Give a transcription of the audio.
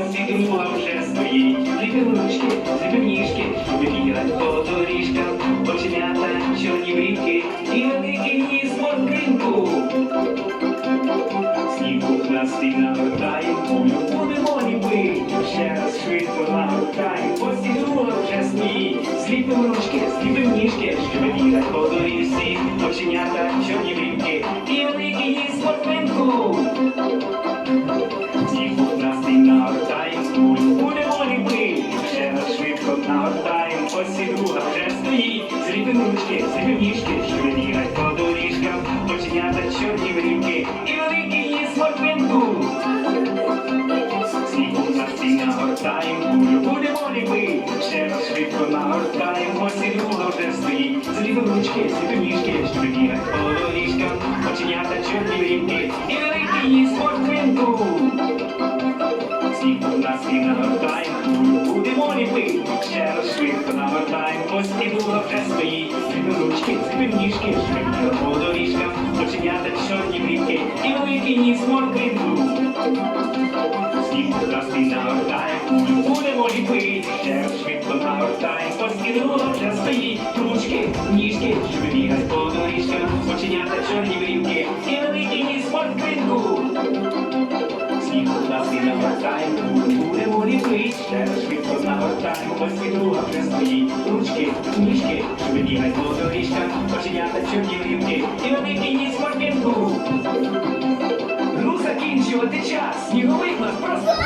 ось і друга вже стоїть. Зліпимо ручки, зліпимо ніжки, вибігать по доріжкам, оченята, чорні брівки і великий ніс моркринку. Снігу пластик нагортаємо, кулю будемо ліпити, ще раз швидко нагортаємо, ось і друга вже стоїть. Зліпимо ручки, зліпимо ніжки, бігать по доріжці, оченята, чорні брівки і і друга вже стоїть. Зліпимо ручки, зліпимо ніжки, щоб бігать по доріжкам, оченята, чорні брівки і великий ніс морквинку. Снігу пластик нагортаємо, кулю будемо ліпити, ще раз швидко нагортаємо, ось і друга вже стоїть. Зліпимо ручки, зліпимо ніжки, щоб бігать по доріжкам, оченята, чорні брівки і великий ніс морквинку. І нагортаємо, будемо ліпити, ще раз швидко нагортаємо, ось чорні брівки і великий ніс морквинку. Нас і будемо ліпити, ще раз швидко нагортаємо, ось і друга вже стоїть. Ручки, ніжки, по доріжкам, оченята чорні брівки і великий ніс морквинку. Снігу нас і нагортаємо, ось і друга вже стоїть. Ручки, ніжки, вибігать доріжкам, оченята чорні рівки. і вони кінні з морквинку. Ну закінчувати час, сніговик нас просто.